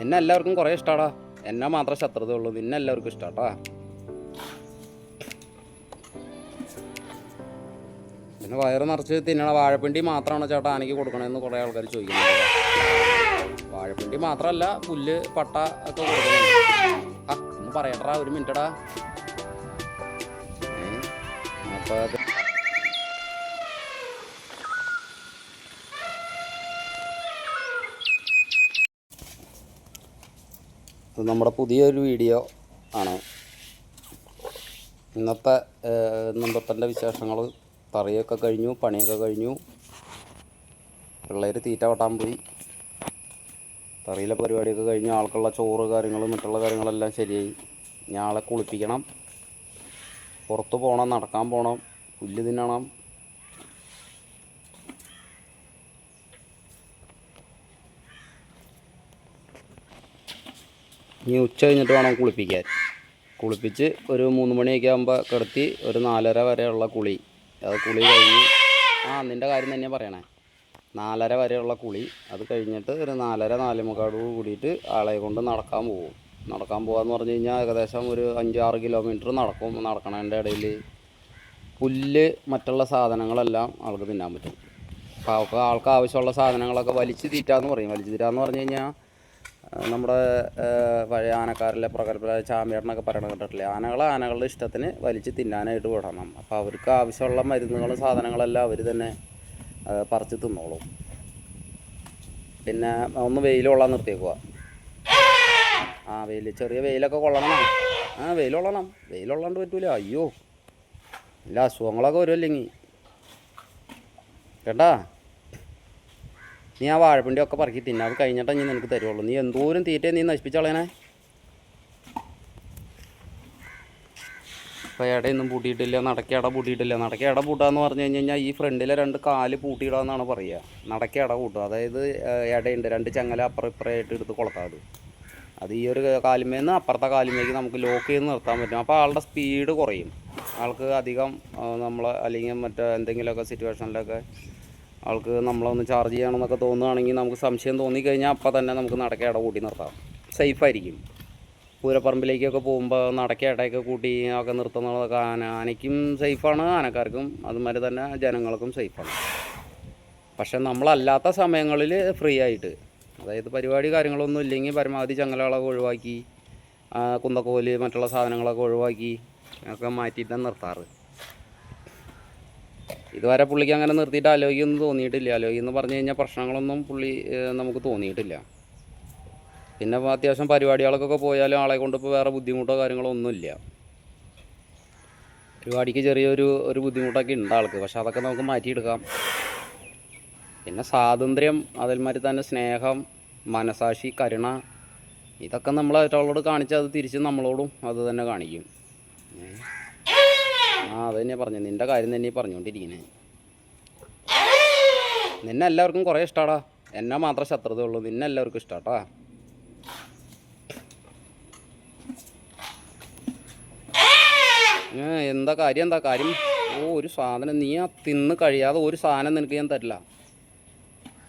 നിന്നെ എല്ലാവർക്കും കുറേ ഇഷ്ടാടാ. എന്നെ മാത്രം ശത്രുത ഉള്ളൂ. നിന്നെ എല്ലാവർക്കും ഇഷ്ടാട്ടാ. പിന്നെ വയറ് നിറച്ച് തിന്നണ വാഴപ്പിണ്ടി മാത്രമാണ് ചേട്ടാ എനിക്ക് കൊടുക്കണമെന്ന് കുറേ ആൾക്കാർ ചോദിക്കുന്നുണ്ട്. വാഴപ്പിണ്ടി മാത്രമല്ല പുല്ല് പട്ട ഒക്കെ കൊടുക്കണം ആ ഒന്ന് പറയട്ടാ ഒരു മിനിറ്റടാ. അപ്പോൾ നമ്മുടെ പുതിയൊരു വീഡിയോ ആണ്. ഇന്നത്തെ നമ്പപ്പന്റെ വിശേഷങ്ങൾ തറയൊക്കെ കഴിഞ്ഞു പണിയൊക്കെ കഴിഞ്ഞു. പിള്ളേർ തീറ്റ വട്ടാൻ പോയി. തറിയിലെ പരിപാടിയൊക്കെ കഴിഞ്ഞു ആൾക്കുള്ള ചോറ് കാര്യങ്ങളും മറ്റുള്ള കാര്യങ്ങളെല്ലാം ശരിയായി. ഞാളെ കുളിപ്പിക്കണം. പുറത്ത് പോകണം നടക്കാൻ പോകണം. പുല്ല് തിന്നണം. ഇനി ഉച്ച കഴിഞ്ഞിട്ട് വേണം കുളിപ്പിക്കാൻ. കുളിപ്പിച്ച് ഒരു മൂന്ന് മണിയൊക്കെ ആകുമ്പോൾ കിടത്തി ഒരു നാലര വരെയുള്ള കുളി. അത് കുളി കഴിഞ്ഞ് ആ നിന്റെ കാര്യം തന്നെയാണ് പറയണേ. നാലര വരെയുള്ള കുളി. അത് കഴിഞ്ഞിട്ട് ഒരു നാലര നാല് മുക്കാട് കൂടിയിട്ട് ആളെ കൊണ്ട് നടക്കാൻ പോകും നടക്കാൻ പോകാമെന്ന് പറഞ്ഞു കഴിഞ്ഞാൽ ഏകദേശം ഒരു അഞ്ചാറ് കിലോമീറ്റർ നടക്കും. നടക്കണതിന്റെ ഇടയിൽ പുല്ല് മറ്റുള്ള സാധനങ്ങളെല്ലാം ആൾക്ക് തിന്നാൻ പറ്റും. അപ്പോൾ ആൾക്ക് ആൾക്ക് ആവശ്യമുള്ള സാധനങ്ങളൊക്കെ വലിച്ചു തീറ്റാന്ന് പറയും. വലിച്ചു തീറ്റാന്ന് പറഞ്ഞു കഴിഞ്ഞാൽ നമ്മുടെ പഴയ ആനക്കാരിലെ പ്രഗത്ഭരായ ചാമ്പ്യനൊക്കെ പറയണ കേട്ടിട്ടില്ലേ? ആനകൾ ആനകളുടെ ഇഷ്ടത്തിന് വലിച്ച് തിന്നാനായിട്ട് വിടണം. അപ്പോൾ അവർക്ക് ആവശ്യമുള്ള മരുന്നുകളും സാധനങ്ങളെല്ലാം അവർ തന്നെ പറിച്ച് തിന്നോളും. പിന്നെ ഒന്ന് വെയിൽ കൊള്ളാൻ നിർത്തിയേക്കുക ആ വെയിൽ ചെറിയ വെയിലൊക്കെ കൊള്ളണം. ആ വെയിൽ കൊള്ളണം. വെയിൽ കൊള്ളാണ്ട് പറ്റൂല. അയ്യോ ഇല്ല അസുഖങ്ങളൊക്കെ വരുമല്ലെങ്കിൽ കേട്ടാ? നീ ആ വാഴപ്പിണ്ടി ഒക്കെ പറക്കി തിന്നാ അത് കഴിഞ്ഞിട്ടാണ് ഞാൻ നിനക്ക് തരുള്ളൂ. നീ എന്തോരം തീറ്റ നീ നശിപ്പിച്ചളയണേ? ഇപ്പോൾ ഇടയൊന്നും പൂട്ടിയിട്ടില്ല നടക്ക ഇട പൂട്ടിയിട്ടില്ല. നടക്ക ഇട പൂട്ടാന്ന് പറഞ്ഞു കഴിഞ്ഞ് കഴിഞ്ഞാൽ ഈ ഫ്രണ്ടിലെ രണ്ട് കാൽ പൂട്ടിയിടുക എന്നാണ് പറയുക നടക്ക ഇട പൂട്ടുക. അതായത് ഇടയുണ്ട് രണ്ട് ചങ്ങല അപ്പുറം ഇപ്പുറമായിട്ട് എടുത്ത് കൊളത്താം അത്. അത് ഈ ഒരു കാലുമേന്ന് അപ്പുറത്തെ കാലുമേക്ക് നമുക്ക് ലോക്ക് ചെയ്ത് നിർത്താൻ പറ്റും. അപ്പോൾ ആളുടെ സ്പീഡ് കുറയും. ആൾക്ക് അധികം നമ്മൾ അല്ലെങ്കിൽ മറ്റേ എന്തെങ്കിലുമൊക്കെ സിറ്റുവേഷനിലൊക്കെ ആൾക്ക് നമ്മളൊന്ന് ചാർജ് ചെയ്യണമെന്നൊക്കെ തോന്നുകയാണെങ്കിൽ നമുക്ക് സംശയം തോന്നിക്കഴിഞ്ഞാൽ അപ്പം തന്നെ നമുക്ക് നടക്കേ ഇട കൂട്ടി നിർത്താം. സേഫായിരിക്കും പൂരപ്പറമ്പിലേക്കൊക്കെ പോകുമ്പോൾ നടക്കേ ഇടയൊക്കെ കൂട്ടി ഒക്കെ നിർത്തുന്നതൊക്കെ ആന ആനയ്ക്കും സേഫാണ് ആനക്കാർക്കും അതുമാതിരി തന്നെ ജനങ്ങൾക്കും സേഫാണ് പക്ഷെ നമ്മളല്ലാത്ത സമയങ്ങളിൽ ഫ്രീ ആയിട്ട് അതായത് പരിപാടി കാര്യങ്ങളൊന്നും ഇല്ലെങ്കിൽ പരമാവധി ചങ്ങലകളൊക്കെ ഒഴിവാക്കി കുന്തക്കോൽ മറ്റുള്ള സാധനങ്ങളൊക്കെ ഒഴിവാക്കി ഒക്കെ മാറ്റിയിട്ടാണ് നിർത്താറ്. ഇതുവരെ പുള്ളിക്ക് അങ്ങനെ നിർത്തിയിട്ട് ആലോചിക്കൊന്നും തോന്നിയിട്ടില്ല. ആലോചിക്കുന്നു പറഞ്ഞു കഴിഞ്ഞാൽ പ്രശ്നങ്ങളൊന്നും പുള്ളി നമുക്ക് തോന്നിയിട്ടില്ല. പിന്നെ അത്യാവശ്യം പരിപാടികൾക്കൊക്കെ പോയാലും ആളെ കൊണ്ട് ഇപ്പോൾ വേറെ ബുദ്ധിമുട്ടോ കാര്യങ്ങളോ ഒന്നുമില്ല. പരിപാടിക്ക് ചെറിയൊരു ഒരു ബുദ്ധിമുട്ടൊക്കെ ഉണ്ട് ആൾക്ക്. പക്ഷെ അതൊക്കെ നമുക്ക് മാറ്റിയെടുക്കാം. പിന്നെ സ്വാതന്ത്ര്യം അതേമാതിരി തന്നെ സ്നേഹം മനസാക്ഷി കരുണ ഇതൊക്കെ നമ്മൾ അവരോട് കാണിച്ചാൽ അത് തിരിച്ച് നമ്മളോടും അത് തന്നെ കാണിക്കും? ആ അത് തന്നെ പറഞ്ഞു നിന്റെ കാര്യം തന്നെ പറഞ്ഞുകൊണ്ടിരിക്കുന്നത് നിന്നെ എല്ലാവർക്കും കുറേ ഇഷ്ടാടാ. എന്നെ മാത്രം ശത്രുത ഉള്ളൂ. നിന്നെ എല്ലാവർക്കും ഇഷ്ടാട്ടാ. ഏ, എന്താ കാര്യം? എന്താ കാര്യം? ഓ ഒരു സാധനം നീ ആ തിന്ന് കഴിയാതെ ഒരു സാധനം നിനക്ക് ഞാൻ തരില്ല.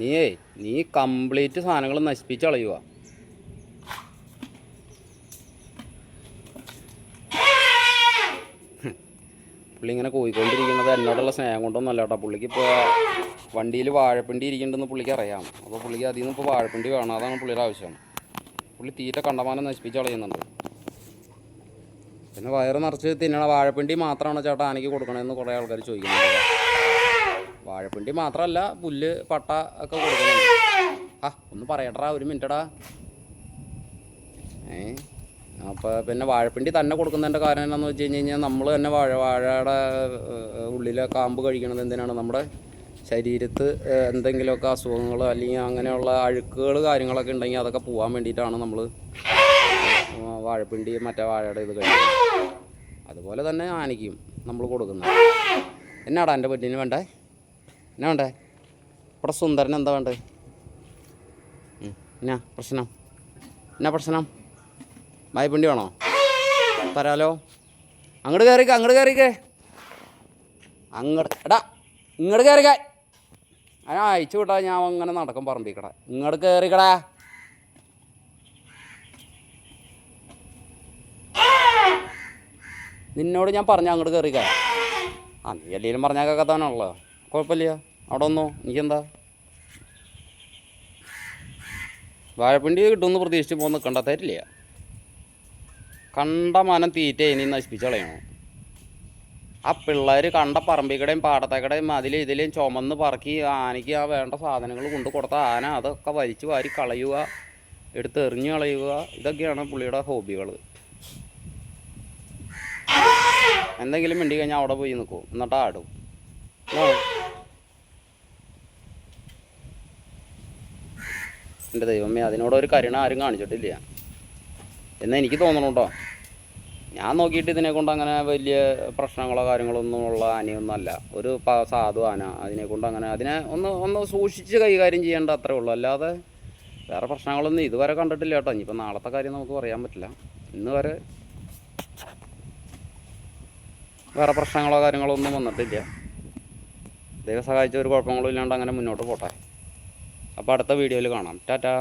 നീയേ നീ കംപ്ലീറ്റ് സാധനങ്ങൾ നശിപ്പിച്ച് കളയുക പുള്ളി ഇങ്ങനെ കോയിക്കൊണ്ടിരിക്കുന്നത് എന്നോടുള്ള സ്നേഹം കൊണ്ടൊന്നും അല്ല കേട്ടോ. പുള്ളിക്ക് ഇപ്പോൾ വണ്ടിയിൽ വാഴപ്പിണ്ടി ഇരിക്കുന്നുണ്ടെന്ന് പുള്ളിക്ക് അറിയാം. അപ്പോൾ പുള്ളിക്ക് അതിൽ നിന്ന് ഇപ്പോൾ വാഴപ്പിണ്ടി വേണം. അതാണ് പുള്ളിയുടെ ആവശ്യം. പുള്ളി തീറ്റ കണ്ടമാനം നശിപ്പിച്ച് കളയുന്നുണ്ട്. പിന്നെ വയറ് നിറച്ച് തിന്നണ വാഴപ്പിണ്ടി മാത്രമാണ് ചേട്ടാ ആനയ്ക്ക് കൊടുക്കണമെന്ന് കുറേ ആൾക്കാർ ചോദിക്കുന്നുണ്ട്. വാഴപ്പിണ്ടി മാത്രമല്ല പുല്ല് പട്ട ഒക്കെ കൊടുക്കുന്നുണ്ട്. ആ ഒന്ന് പറയട്ടാ ഒരു മിനിറ്റടാ. അപ്പോൾ പിന്നെ വാഴപ്പിണ്ടി തന്നെ കൊടുക്കുന്നതിന്റെ കാരണം എന്താണെന്ന് വെച്ച് കഴിഞ്ഞ് കഴിഞ്ഞാൽ നമ്മൾ തന്നെ വാഴ വാഴയുടെ ഉള്ളിലെ കാമ്പ് കഴിക്കണത് എന്തിനാണ്? നമ്മുടെ ശരീരത്ത് എന്തെങ്കിലുമൊക്കെ അസുഖങ്ങൾ അല്ലെങ്കിൽ അങ്ങനെയുള്ള അഴുക്കുകൾ കാര്യങ്ങളൊക്കെ ഉണ്ടെങ്കിൽ അതൊക്കെ പോകാൻ വേണ്ടിയിട്ടാണ് നമ്മൾ വാഴപ്പിണ്ടി മറ്റേ വാഴയുടെ ഇത് കഴിക്കുന്നത് അതുപോലെ തന്നെ ആനയ്ക്കും നമ്മൾ കൊടുക്കുന്നത്. എന്നാടാ എന്റെ പെട്ടിന് വേണ്ടേ? എന്നാ വേണ്ടേ? ഇവിടെ സുന്ദരൻ എന്താ വേണ്ടേ? എന്നാ പ്രശ്നം? എന്നാ പ്രശ്നം? മായപ്പിണ്ടി വേണോ? തരാലോ. അങ്ങോട്ട് കയറിക്ക അങ്ങോട്ട് കയറിക്കേ അങ്ങോട്ട് എടാ ഇങ്ങോട്ട് കയറിക്ക ഞാൻ അയച്ചു വിട്ടാ ഞാൻ അങ്ങനെ നടക്കും പറമ്പിക്കട. ഇങ്ങോട്ട് കയറിക്കടാ നിന്നോട് ഞാൻ പറഞ്ഞ അങ്ങോട്ട് കയറിക്ക ആ നീ എല്ലാം പറഞ്ഞാൽ കേൾക്കാത്താണല്ലോ കുഴപ്പമില്ല. അവിടെ ഒന്നോ എനിക്കെന്താ? വാഴപ്പിണ്ടി കിട്ടുമെന്ന് പ്രതീക്ഷിച്ച് പോകുന്ന കണ്ടാൽ കണ്ട മനം തീറ്റ ഇനി നശിപ്പിച്ച് ആ പിള്ളേർ കണ്ട പറമ്പിക്കടയും പാടത്തേക്കടയും അതിലും ഇതിലും ചുമന്ന് പറക്കി ആനയ്ക്ക് ആ വേണ്ട സാധനങ്ങൾ കൊണ്ടു കൊടുത്ത ആന അതൊക്കെ വലിച്ചു വാരി കളയുക എടുത്ത് എറിഞ്ഞു കളയുക. ഇതൊക്കെയാണ് പുള്ളിയുടെ ഹോബികൾ എന്തെങ്കിലും മിണ്ടി കഴിഞ്ഞാൽ അവിടെ പോയി നിൽക്കും എന്നിട്ട് ആടും. എന്റെ ദൈവമേ അതിനോടൊരു കരുണ ആരും കാണിച്ചിട്ടില്ല. എന്ന് എനിക്ക് തോന്നണുണ്ടോ ഞാൻ നോക്കിയിട്ട് ഇതിനെ കൊണ്ട് അങ്ങനെ വലിയ പ്രശ്നങ്ങളോ കാര്യങ്ങളോ ഒന്നും ഉള്ള ആനയൊന്നും അല്ല ഒരു സാധു ആന അതിനെ കൊണ്ട് അങ്ങനെ അതിനെ ഒന്ന് ഒന്ന് സൂക്ഷിച്ച് കൈകാര്യം ചെയ്യേണ്ട അത്രേ ഉള്ളൂ. അല്ലാതെ വേറെ പ്രശ്നങ്ങളൊന്നും ഇതുവരെ കണ്ടിട്ടില്ല കേട്ടോ. ഇനിയിപ്പോൾ നാളത്തെ കാര്യം നമുക്ക് പറയാൻ പറ്റില്ല. ഇന്ന് വരെ വേറെ പ്രശ്നങ്ങളോ കാര്യങ്ങളോ ഒന്നും വന്നിട്ടില്ല. ദൈവം സഹായിച്ച ഒരു കുഴപ്പങ്ങളും ഇല്ലാണ്ട് അങ്ങനെ മുന്നോട്ട് പോട്ടെ. അപ്പോൾ അടുത്ത വീഡിയോയിൽ കാണാം. ടാറ്റാ.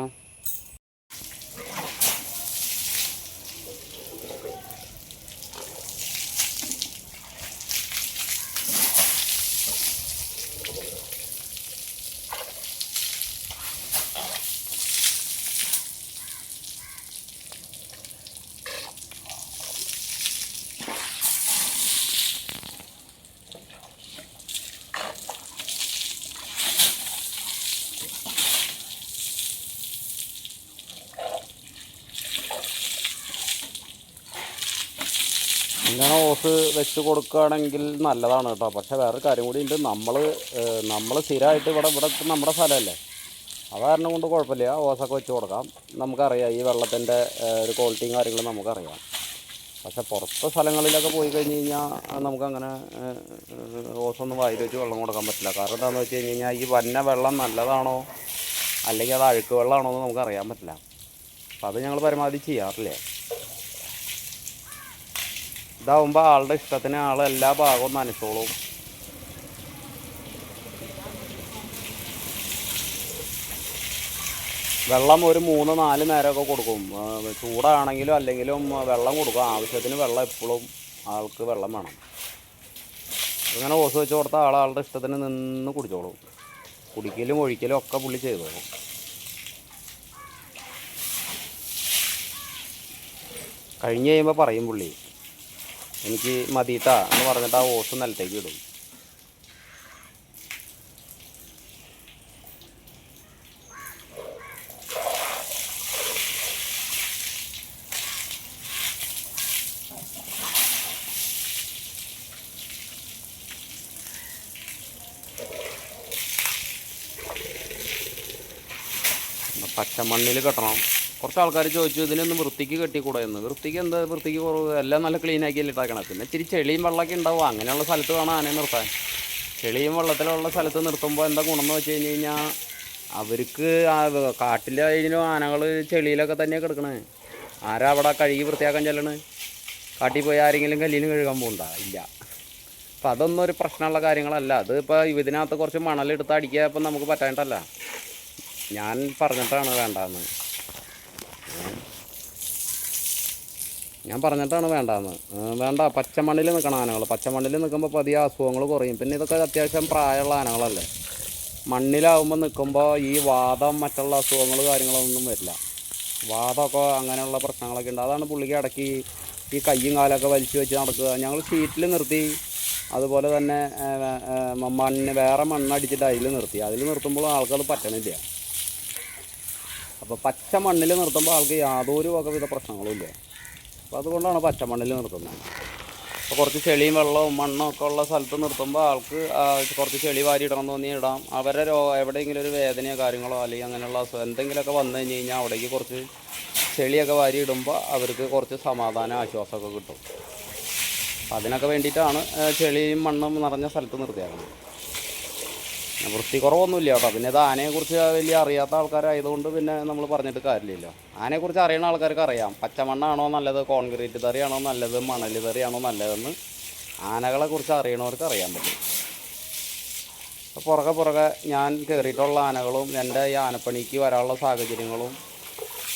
ഇങ്ങനെ ഓസ് വെച്ച് കൊടുക്കുകയാണെങ്കിൽ നല്ലതാണ് കേട്ടോ. പക്ഷേ വേറൊരു കാര്യം കൂടി ഉണ്ട്. നമ്മൾ നമ്മൾ സ്ഥിരമായിട്ട് ഇവിടെ ഇവിടെ നമ്മുടെ സ്ഥലമല്ലേ? അത് കാരണം കൊണ്ട് കുഴപ്പമില്ല. ഓസൊക്കെ വെച്ച് കൊടുക്കാം. നമുക്കറിയാം. ഈ വെള്ളത്തിന്റെ ഒരു ക്വാളിറ്റിയും കാര്യങ്ങളും നമുക്കറിയാം. പക്ഷെ പുറത്തെ സ്ഥലങ്ങളിലൊക്കെ പോയി കഴിഞ്ഞ് കഴിഞ്ഞാൽ നമുക്കങ്ങനെ ഓസൊന്നും വായിൽ വെച്ച് വെള്ളം കൊടുക്കാൻ പറ്റില്ല. കാരണം എന്താണെന്ന് വെച്ച് കഴിഞ്ഞ് കഴിഞ്ഞാൽ ഈ വന്ന വെള്ളം നല്ലതാണോ? അല്ലെങ്കിൽ അത് അഴുക്ക് വെള്ളമാണോ എന്ന് നമുക്കറിയാൻ പറ്റില്ല. അപ്പോൾ അത് ഞങ്ങൾ പരമാവധി ചെയ്യാറില്ല? ഇതാവുമ്പോൾ ആളുടെ ഇഷ്ടത്തിന് ആൾ എല്ലാ ഭാഗവും നനച്ചോളും. വെള്ളം ഒരു മൂന്ന് നാല് നേരമൊക്കെ കൊടുക്കും. ചൂടാണെങ്കിലും അല്ലെങ്കിലും വെള്ളം കൊടുക്കും. ആവശ്യത്തിന് വെള്ളം എപ്പോഴും ആൾക്ക് വെള്ളം വേണം. അങ്ങനെ ഓസ് വെച്ച് കൊടുത്ത ആൾ ആളുടെ ഇഷ്ടത്തിന് നിന്ന് കുടിച്ചോളും. കുടിക്കലും ഒഴിക്കലും ഒക്കെ പുള്ളി ചെയ്തോളും. കഴിഞ്ഞ് കഴിയുമ്പോൾ പറയും പുള്ളി എനിക്ക് മതിയിട്ടാ എന്ന് പറഞ്ഞിട്ട് ആ ഓസ് നിലത്തേക്ക് ഇടും. പച്ചമണ്ണിൽ കെട്ടണം. കുറച്ച് ആൾക്കാർ ചോദിച്ചു ഇതിനൊന്നും വൃത്തിക്ക് കെട്ടിക്കൂടെ എന്ന്. വൃത്തിക്ക് എന്താ വൃത്തിക്ക് കുറവ്? എല്ലാം നല്ല ക്ലീൻ ഇട്ടാക്കണം. പിന്നെ ഇച്ചിരി ചെളിയും വെള്ളമൊക്കെ ഉണ്ടാവും. അങ്ങനെയുള്ള സ്ഥലത്ത് വേണം ആനയെ നിർത്താൻ. ചെളിയും വെള്ളത്തിലുള്ള സ്ഥലത്ത് നിർത്തുമ്പോൾ എന്താ ഗുണമെന്ന് വെച്ച് കഴിഞ്ഞ് കഴിഞ്ഞാൽ അവർക്ക് കാട്ടിലായാലും ആനകൾ ചെളിയിലൊക്കെ തന്നെയാണ് കിടക്കണേ. ആരാ അവിടെ കഴുകി വൃത്തിയാക്കാൻ ചെല്ലണ്? കാട്ടിൽ പോയി ആരെങ്കിലും കല്ലിന് കഴുകാൻ പോകണ്ട ഇല്ല. അപ്പം അതൊന്നും ഒരു പ്രശ്നമുള്ള കാര്യങ്ങളല്ല. അത് ഇപ്പോൾ ഇതിനകത്ത് കുറച്ച് മണലെടുത്ത് അടിക്കുക ഇപ്പം നമുക്ക് പറ്റാനിട്ടല്ല ഞാൻ പറഞ്ഞിട്ടാണ് വേണ്ടാന്ന് ഞാൻ പറഞ്ഞിട്ടാണ് വേണ്ടതെന്ന്. വേണ്ട പച്ചമണ്ണിൽ നിൽക്കണം ആനകൾ. പച്ചമണ്ണിൽ നിൽക്കുമ്പോൾ പതിയെ അസുഖങ്ങൾ കുറയും. പിന്നെ ഇതൊക്കെ അത്യാവശ്യം പ്രായമുള്ള ആനകളല്ലേ? മണ്ണിലാവുമ്പോൾ നിൽക്കുമ്പോൾ ഈ വാദം മറ്റുള്ള അസുഖങ്ങൾ കാര്യങ്ങളൊന്നും വരില്ല. വാദമൊക്കെ അങ്ങനെയുള്ള പ്രശ്നങ്ങളൊക്കെ ഉണ്ട്. അതാണ് പുള്ളിക്ക് ഇടയ്ക്ക് ഈ കയ്യും കാലൊക്കെ വലിച്ചു വെച്ച് നടക്കുക. ഞങ്ങൾ ഷീറ്റിൽ നിർത്തി. അതുപോലെ തന്നെ മണ്ണ് വേറെ മണ്ണടിച്ചിട്ട് അതിൽ നിർത്തി. അതിൽ നിർത്തുമ്പോൾ ആൾക്കത് പറ്റണില്ല. അപ്പോൾ പച്ച മണ്ണിൽ നിർത്തുമ്പോൾ ആൾക്ക് യാതൊരു വകവിധ പ്രശ്നങ്ങളും ഇല്ല. അപ്പോൾ അതുകൊണ്ടാണ് പച്ച മണ്ണിൽ നിർത്തുന്നത്. അപ്പോൾ കുറച്ച് ചെളിയും വെള്ളവും മണ്ണും ഒക്കെ ഉള്ള സ്ഥലത്ത് നിർത്തുമ്പോൾ ആൾക്ക് കുറച്ച് ചെളി വാരി ഇടണം തോന്നി ഇടാം. അവരെ രോ എവിടെയെങ്കിലും ഒരു വേദനയോ കാര്യങ്ങളോ അല്ലെങ്കിൽ അങ്ങനെയുള്ള അസുഖം എന്തെങ്കിലുമൊക്കെ വന്നു കഴിഞ്ഞ് കഴിഞ്ഞാൽ അവിടേക്ക് കുറച്ച് ചെളിയൊക്കെ വാരി ഇടുമ്പോൾ അവർക്ക് കുറച്ച് സമാധാനം ആശ്വാസമൊക്കെ കിട്ടും. അതിനൊക്കെ വേണ്ടിയിട്ടാണ് ചെളിയും മണ്ണും നിറഞ്ഞ സ്ഥലത്ത് നിർത്തിയാക്കുന്നത്. വൃത്തി കുറവൊന്നുമില്ല കേട്ടോ. പിന്നെ ഇത് ആനയെക്കുറിച്ച് വലിയ അറിയാത്ത ആൾക്കാരായതുകൊണ്ട് പിന്നെ നമ്മൾ പറഞ്ഞിട്ട് കാര്യമില്ലല്ലോ. ആനയെക്കുറിച്ച് അറിയുന്ന ആൾക്കാർക്ക് അറിയാം. പച്ചമണ്ണാണോ നല്ലത്? കോൺക്രീറ്റ് തറിയാണോ നല്ലത്? മണൽ തറിയാണോ നല്ലതെന്ന് ആനകളെ കുറിച്ച് അറിയണവർക്ക് അറിയാൻ പറ്റും. പുറകെ പുറകെ ഞാൻ കയറിയിട്ടുള്ള ആനകളും എന്റെ ഈ ആനപ്പണിക്ക് വരാനുള്ള സാഹചര്യങ്ങളും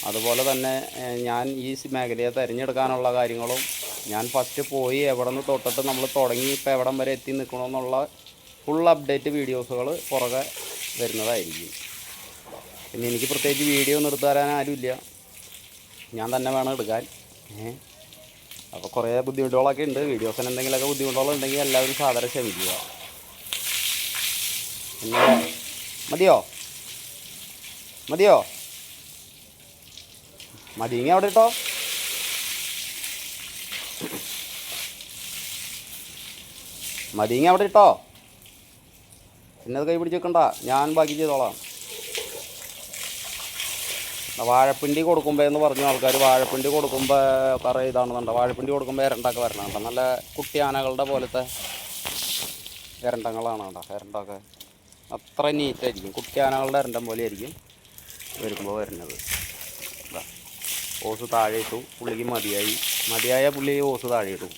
അതുപോലെ തന്നെ ഞാൻ ഈ മേഖലയെ തിരഞ്ഞെടുക്കാനുള്ള കാര്യങ്ങളും ഞാൻ ഫസ്റ്റ് പോയി എവിടെ നിന്ന് തൊട്ടിട്ട് നമ്മൾ തുടങ്ങി ഇപ്പോൾ എവിടം വരെ എത്തി നിൽക്കണമെന്നുള്ള ഫുൾ അപ്ഡേറ്റ് വീഡിയോസുകൾ പുറകെ വരുന്നതായിരിക്കും. പിന്നെ എനിക്ക് പ്രത്യേകിച്ച് വീഡിയോ നിർത്തി തരാൻ ആരുമില്ല. ഞാൻ തന്നെ വേണം എടുക്കാൻ. അപ്പോൾ കുറേ ബുദ്ധിമുട്ടുകളൊക്കെ ഉണ്ട്. വീഡിയോസിന് എന്തെങ്കിലുമൊക്കെ ബുദ്ധിമുട്ടുകളുണ്ടെങ്കിൽ എല്ലാവരും സാധാരണ ക്ഷമിക്കുക. പിന്നെ മതിയോ? മതിയോ? മതിയെങ്കിൽ അവിടെ ഇട്ടോ? മതിയെങ്കിൽ അവിടെ ഇട്ടോ? പിന്നെ അത് കൈ പിടിച്ച് വെക്കണ്ട. ഞാൻ ബാക്കി ചെയ്തോളാം. വാഴപ്പിണ്ടി കൊടുക്കുമ്പോൾ എന്ന് പറഞ്ഞു. ആൾക്കാർ വാഴപ്പിണ്ടി കൊടുക്കുമ്പോൾ കറ ഇതാണെന്നുണ്ട്. വാഴപ്പിണ്ടി കൊടുക്കുമ്പോൾ ഇരണ്ടൊക്കെ വരണം കേട്ടോ. നല്ല കുട്ടിയാനകളുടെ പോലത്തെ ഇരണ്ടങ്ങളാണ് കേട്ടോ. ഇരണ്ടൊക്കെ അത്ര നീറ്റായിരിക്കും കുട്ടിയാനകളുടെ ഇരണ്ടം പോലെ ആയിരിക്കും വരുമ്പോൾ വരുന്നത്. ഓസ് താഴെ ഇട്ടു. പുള്ളിക്ക് മതിയായി. മതിയായ പുള്ളി ഓസ് താഴെ ഇട്ടു.